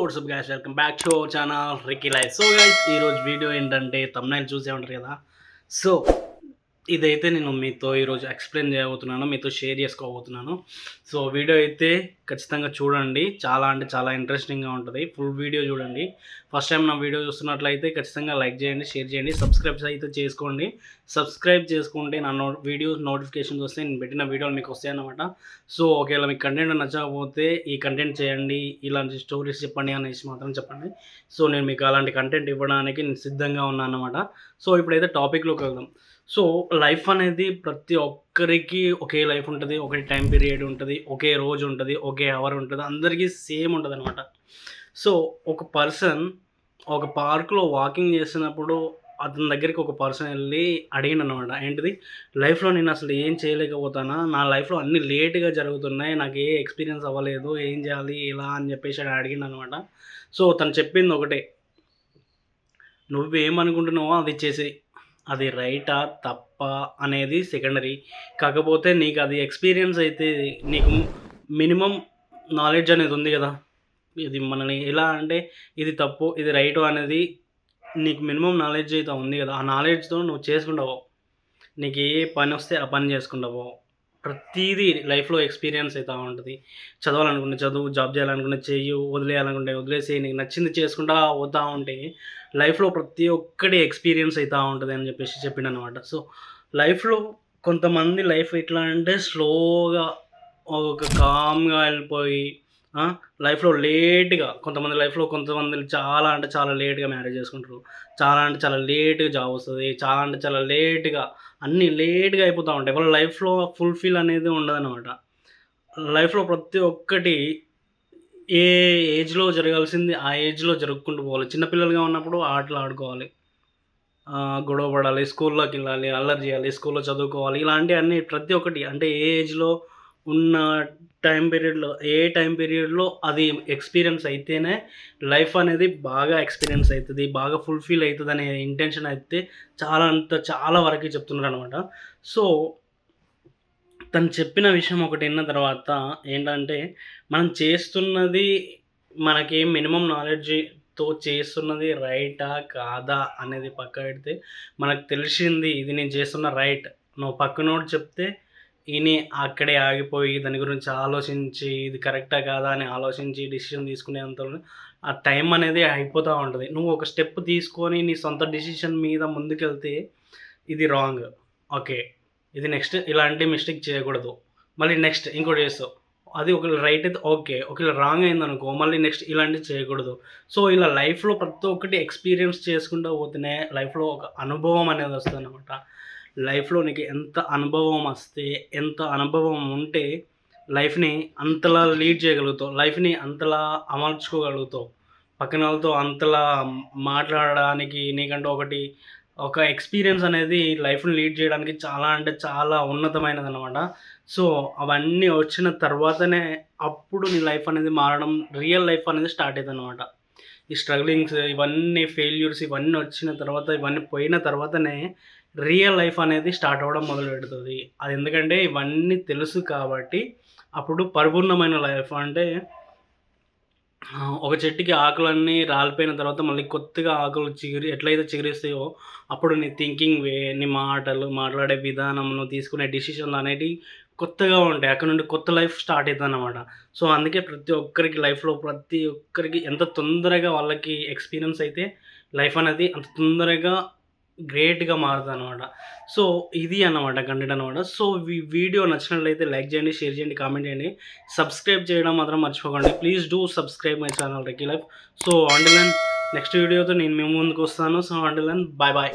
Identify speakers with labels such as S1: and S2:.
S1: What's up guys welcome back to our channel Ricky life so guys ఈరోజు video ఏంటంటే thumbnail చూసే ఉంటారు కదా. సో ఇదైతే నేను మీతో ఈరోజు ఎక్స్ప్లెయిన్ చేయబోతున్నాను మీతో షేర్ చేసుకోబోతున్నాను. సో వీడియో అయితే ఖచ్చితంగా చూడండి. చాలా అంటే చాలా ఇంట్రెస్టింగ్గా ఉంటుంది. ఫుల్ వీడియో చూడండి. ఫస్ట్ టైం నా వీడియో చూస్తున్నట్లయితే ఖచ్చితంగా లైక్ చేయండి షేర్ చేయండి. సబ్స్క్రైబ్ అయితే చేసుకోండి. సబ్స్క్రైబ్ చేసుకుంటే నా నో వీడియోస్ నోటిఫికేషన్స్ వస్తే నేను పెట్టిన వీడియోలు మీకు వస్తాయన్నమాట సో ఒకవేళ మీకు కంటెంట్ నచ్చకపోతే ఈ కంటెంట్ చేయండి. ఇలాంటి స్టోరీస్ చెప్పండి అనేసి మాత్రం చెప్పండి. సో నేను మీకు అలాంటి కంటెంట్ ఇవ్వడానికి నేను సిద్ధంగా ఉన్నాను అనమాట సో ఇప్పుడైతే టాపిక్లోకి వెళ్దాం. సో లైఫ్ అనేది ప్రతి ఒక్కరికి ఒకే లైఫ్ ఉంటుంది ఒకే టైం పీరియడ్ ఉంటుంది ఒకే రోజు ఉంటుంది ఒకే అవర్ ఉంటుంది అందరికీ సేమ్ ఉంటుంది అనమాట సో ఒక పర్సన్ ఒక పార్క్లో వాకింగ్ చేసినప్పుడు అతని దగ్గరికి ఒక పర్సన్ వెళ్ళి అడిగిన అనమాట ఏంటిది? లైఫ్లో నేను అసలు ఏం చేయలేకపోతానా? నా లైఫ్లో అన్ని లేట్గా జరుగుతున్నాయి నాకు ఏ ఎక్స్పీరియన్స్ అవ్వలేదు ఏం చేయాలి ఇలా అని చెప్పేసి అడిగిండు అనమాట సో తను చెప్పింది ఒకటే నువ్వేమనుకుంటున్నావో అది చేసేయి. అది రైటా తప్ప అనేది సెకండరీ. కాకపోతే నీకు అది ఎక్స్పీరియన్స్ అయితే నీకు మినిమం నాలెడ్జ్ అనేది ఉంది కదా. ఇది మనని ఎలా అంటే ఇది తప్పు ఇది రైట్ అనేది నీకు మినిమం నాలెడ్జ్ అయితే ఉంది కదా. ఆ నాలెడ్జ్తో నువ్వు చేసుకుంటావు నీకు ఏ పని వస్తే ఆ పని చేసుకుంటావు ప్రతిదీ లైఫ్లో ఎక్స్పీరియన్స్ అవుతూ ఉంటుంది. చదవాలనుకున్న చదువు జాబ్ చేయాలనుకున్న చెయ్యి వదిలేయాలనుకుంటే వదిలేసి నీకు నచ్చింది చేసుకుంటా పోతూ ఉంటే లైఫ్లో ప్రతి ఒక్కటి ఎక్స్పీరియన్స్ అవుతూ ఉంటుంది అని చెప్పేసి చెప్పిండు అనమాట సో లైఫ్లో కొంతమంది లైఫ్ ఎట్లా అంటే స్లోగా ఒక కామ్గా వెళ్ళిపోయి లైఫ్లో లేట్గా కొంతమంది లైఫ్లో కొంతమంది చాలా అంటే చాలా లేట్గా మ్యారేజ్ చేసుకుంటారు. చాలా అంటే చాలా లేట్గా జాబ్ వస్తుంది. చాలా అంటే చాలా లేట్గా అన్నీ లేట్గా అయిపోతూ ఉంటాయి. వాళ్ళ లైఫ్లో ఫుల్ఫిల్ అనేది ఉండదన్నమాట. లైఫ్లో ప్రతి ఒక్కటి ఏ ఏజ్లో జరగాల్సింది ఆ ఏజ్లో జరుపుకుంటూ పోవాలి. చిన్నపిల్లలుగా ఉన్నప్పుడు ఆటలు ఆడుకోవాలి. గొడవ పడాలి స్కూల్లోకి వెళ్ళాలి అల్లరి చేయాలి స్కూల్లో చదువుకోవాలి. ఇలాంటివన్నీ ప్రతి ఒక్కటి అంటే ఏ ఏజ్లో ఉన్న టైం పీరియడ్లో ఏ టైం పీరియడ్లో అది ఎక్స్పీరియన్స్ అయితేనే లైఫ్ అనేది బాగా ఎక్స్పీరియన్స్ అవుతుంది బాగా ఫుల్ఫిల్ అవుతుంది అనే ఇంటెన్షన్ అయితే చాలా అంత చాలా వరకు చెప్తున్నారు అనమాట సో తను చెప్పిన విషయం ఒకటి విన్న తర్వాత ఏంటంటే మనం చేస్తున్నది మనకి మినిమం నాలెడ్జ్తో చేస్తున్నది రైటా కాదా అనేది పక్క పెడితే మనకు తెలిసింది ఇది నేను చేస్తున్న రైట్ నువ్వు పక్కనోడు చెప్తే ఈయన అక్కడే ఆగిపోయి దాని గురించి ఆలోచించి ఇది కరెక్టా కాదా అని ఆలోచించి డిసిషన్ తీసుకునేంత ఆ టైం అనేది అయిపోతూ ఉంటుంది. నువ్వు ఒక స్టెప్ తీసుకొని నీ సొంత డిసిషన్ మీద ముందుకెళ్తే ఇది రాంగ్. ఓకే. ఇది నెక్స్ట్ ఇలాంటి మిస్టేక్ చేయకూడదు. మళ్ళీ నెక్స్ట్ ఇంకోటి చేస్తావు. అది ఒకళ్ళు రైట్ అయితే ఓకే. ఒకవేళ రాంగ్ అయిందనుకో మళ్ళీ నెక్స్ట్ ఇలాంటివి చేయకూడదు. సో ఇలా లైఫ్లో ప్రతి ఒక్కటి ఎక్స్పీరియన్స్ చేసుకుంటూ పోతేనే లైఫ్లో ఒక అనుభవం అనేది వస్తుంది అనమాట లైఫ్లో నీకు ఎంత అనుభవం వస్తే ఎంత అనుభవం ఉంటే లైఫ్ని అంతలా లీడ్ చేయగలుగుతావు లైఫ్ని అంతలా అమర్చుకోగలుగుతావు. పక్కన వాళ్ళతో అంతలా మాట్లాడడానికి నీకంటే ఒకటి ఒక ఎక్స్పీరియన్స్ అనేది లైఫ్ని లీడ్ చేయడానికి చాలా అంటే చాలా ఉన్నతమైనది అనమాట సో అవన్నీ వచ్చిన తర్వాతనే అప్పుడు నీ లైఫ్ అనేది మారడం రియల్ లైఫ్ అనేది స్టార్ట్ అవుతుంది అనమాట ఈ స్ట్రగ్లింగ్స్ ఇవన్నీ ఫెయిల్యూర్స్ ఇవన్నీ వచ్చిన తర్వాత ఇవన్నీ పోయిన తర్వాతనే రియల్ లైఫ్ అనేది స్టార్ట్ అవ్వడం మొదలు పెడుతుంది అది ఎందుకంటే ఇవన్నీ తెలుసు కాబట్టి అప్పుడు పరిపూర్ణమైన లైఫ్ అంటే ఒక చెట్టుకి ఆకులన్నీ రాలిపోయిన తర్వాత మళ్ళీ కొత్తగా ఆకులు చిగురి ఎట్లయితే చిగురిస్తాయో అప్పుడు నీ థింకింగ్ వే నీ మాటలు మాట్లాడే విధానము తీసుకునే డిసిషన్లు అనేటివి కొత్తగా ఉంటాయి. అక్కడ నుండి కొత్త లైఫ్ స్టార్ట్ అవుతుంది అనమాట సో అందుకే ప్రతి ఒక్కరికి లైఫ్లో ప్రతి ఒక్కరికి ఎంత తొందరగా వాళ్ళకి ఎక్స్పీరియన్స్ అయితే లైఫ్ అనేది అంత తొందరగా గ్రేట్గా మారుతుంది అనమాట సో ఇది అన్నమాట కంటెంట్ అనమాట సో ఈ వీడియో నచ్చినట్లయితే లైక్ చేయండి షేర్ చేయండి కామెంట్ చేయండి. సబ్స్క్రైబ్ చేయడం మాత్రం మర్చిపోకండి. Please do subscribe my channel regular so until then next వీడియోతో నేను మేము ముందుకు వస్తాను. So until then bye bye.